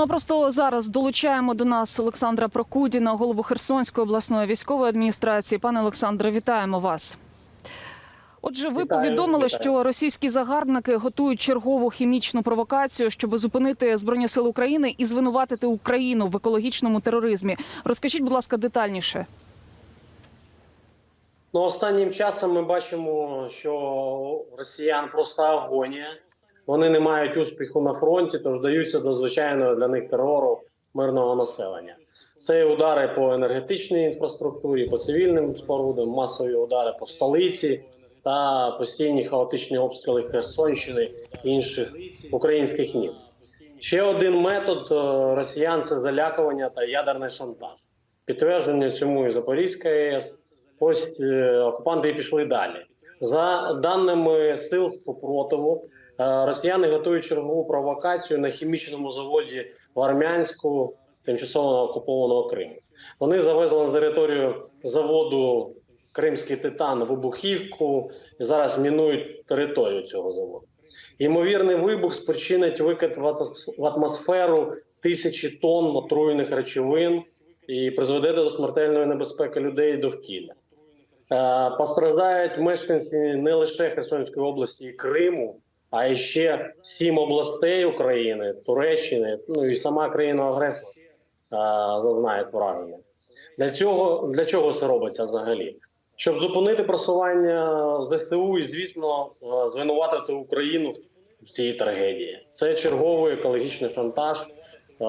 Ну а просто зараз долучаємо до нас Олександра Прокудіна, голову Херсонської обласної військової адміністрації. Пане Олександре, вітаємо вас. Отже, ви Вітаю, повідомили, вітаю. що російські загарбники готують чергову хімічну провокацію, щоб зупинити збройні сили України і звинуватити Україну в екологічному тероризмі. Розкажіть, будь ласка, детальніше. Ну, останнім часом ми бачимо, що росіян просто агонія. Вони не мають успіху на фронті, тож даються до звичайного для них терору мирного населення. Це удари по енергетичній інфраструктурі, по цивільним спорудам, масові удари по столиці та постійні хаотичні обстріли Херсонщини і інших українських міст. Ще один метод е, росіян це залякування та ядерний шантаж. Підтвердження цьому і Запорізька АЕС. Ось е, окупанти пішли далі. За даними сил спротиву, росіяни готують чергову провокацію на хімічному заводі в Армянську, тимчасово окупованого Криму. Вони завезли на територію заводу Кримський титан вибухівку і зараз мінують територію цього заводу. Ймовірний вибух спричинить викид в атмосферу тисячі тонн отруєних речовин і призведе до смертельної небезпеки людей і довкілля. Е, Постраждають мешканці не лише Херсонської області і Криму, а ще сім областей України, Туреччини, ну і сама країна-агресор е, зазнає пораження. Для цього для чого це робиться взагалі? Щоб зупинити просування ЗСУ і, звісно, е, звинуватити Україну в цій трагедії. Це черговий екологічний шантаж е,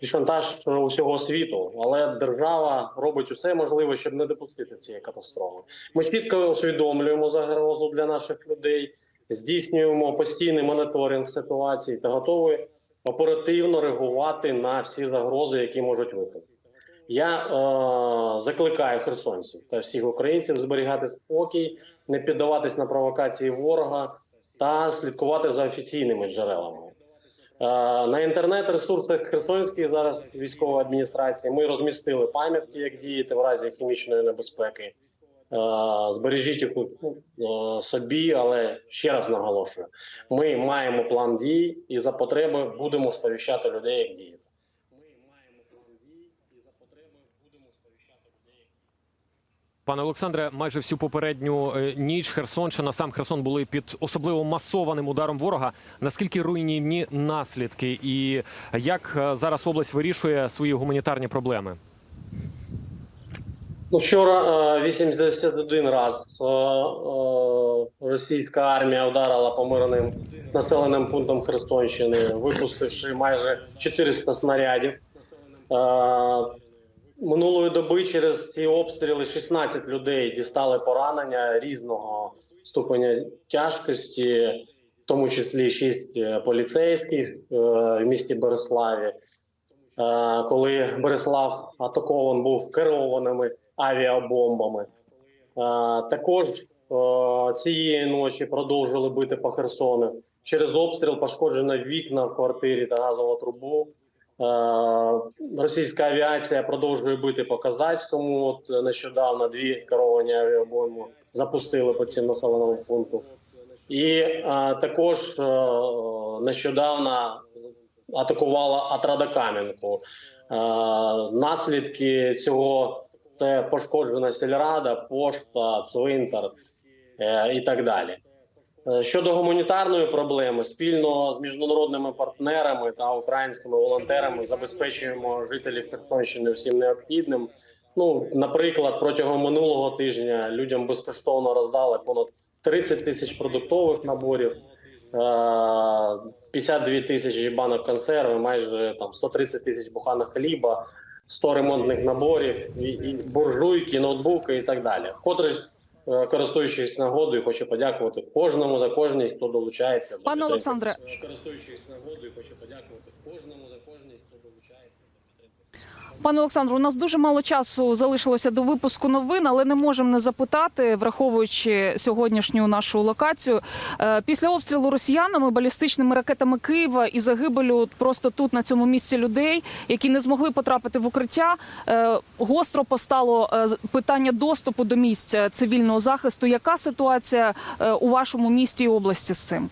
і шантаж усього світу. Але держава робить усе можливе, щоб не допустити цієї катастрофи. Ми чітко усвідомлюємо загрозу для наших людей, здійснюємо постійний моніторинг ситуації та готові оперативно реагувати на всі загрози, які можуть виникнути. Я е, закликаю херсонців та всіх українців зберігати спокій, не піддаватись на провокації ворога та слідкувати за офіційними джерелами. Е, на інтернет-ресурсах Херсонської зараз військової адміністрації ми розмістили пам'ятки, як діяти в разі хімічної небезпеки. Е, Збережіть їх е, собі, але ще раз наголошую: ми маємо план дій і за потреби будемо сповіщати людей, як діяти. Пане Олександре, майже всю попередню е, ніч Херсонщина, сам Херсон були під особливо масованим ударом ворога. Наскільки руйнівні наслідки, і як зараз область вирішує свої гуманітарні проблеми? Ну, вчора е, 81 раз е, е, російська армія вдарила по мирним населеним пунктам Херсонщини, випустивши майже 400 снарядів. Е, Минулої доби через ці обстріли 16 людей дістали поранення різного ступеня тяжкості, в тому числі 6 поліцейських е, в місті Береславі. Е, коли Береслав атакований був керованими авіабомбами. Також цієї ночі продовжили бити по Херсону. Через обстріл пошкоджено вікна в квартирі та газову трубу. Російська авіація продовжує бити по Казацькому. От нещодавно дві керовані авіабомби запустили по цим населеному пункту. І також нещодавно атакувала Атрада Кам'янку. Наслідки цього це пошкоджена сільрада, пошта, цвинтар е, і так далі. Е, Щодо гуманітарної проблеми, спільно з міжнародними партнерами та українськими волонтерами забезпечуємо жителів Херсонщини всім необхідним. Ну, наприклад, протягом минулого тижня людям безкоштовно роздали понад 30 тисяч продуктових наборів, е, 52 тисячі банок консерви, майже там 130 тисяч буханок хліба, 100 ремонтних наборів, і, і буржуйки, ноутбуки і так далі. Вкотре е, користуючись нагодою, хочу подякувати кожному та кожній, хто долучається. до Пане підтримки Олександре. Користуючись нагодою, хочу подякувати кожному та кожній, хто долучається до підтримки. Пане Олександру, у нас дуже мало часу залишилося до випуску новин, але не можемо не запитати, враховуючи сьогоднішню нашу локацію. Е, Після обстрілу росіянами балістичними ракетами Києва і загибелю просто тут на цьому місці людей, які не змогли потрапити в укриття. е, Гостро постало е, питання доступу до місця цивільного захисту. Яка ситуація у вашому місті і області з цим?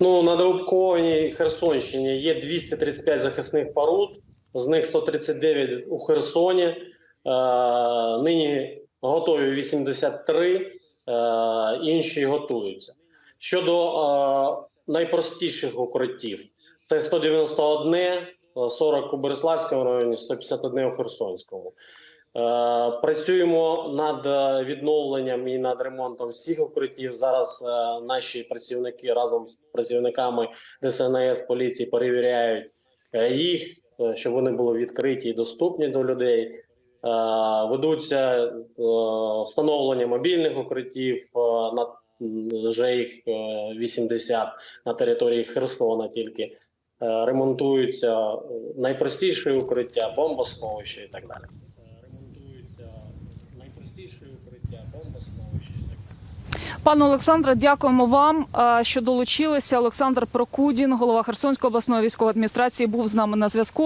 Ну, на деокупованій Херсонщині є 235 захисних споруд, з них 139 у Херсоні. Е, нині готові 83, е, інші готуються. Щодо е, найпростіших укриттів, це 191, е, 40 у Береславському районі, 151 у Херсонському. Е, Працюємо над е, відновленням і над ремонтом всіх укриттів. Зараз е, наші працівники разом з працівниками ДСНС поліції перевіряють їх, щоб вони були відкриті і доступні до людей. Ведуться встановлення мобільних укриттів на вже їх е, 80 на території Херсона тільки. Ремонтуються найпростіші укриття, бомбосховища і так далі найпростіші укриття, далі. Пане Олександре, дякуємо вам, е, що долучилися. Олександр Прокудін, голова Херсонської обласної військової адміністрації, був з нами на зв'язку.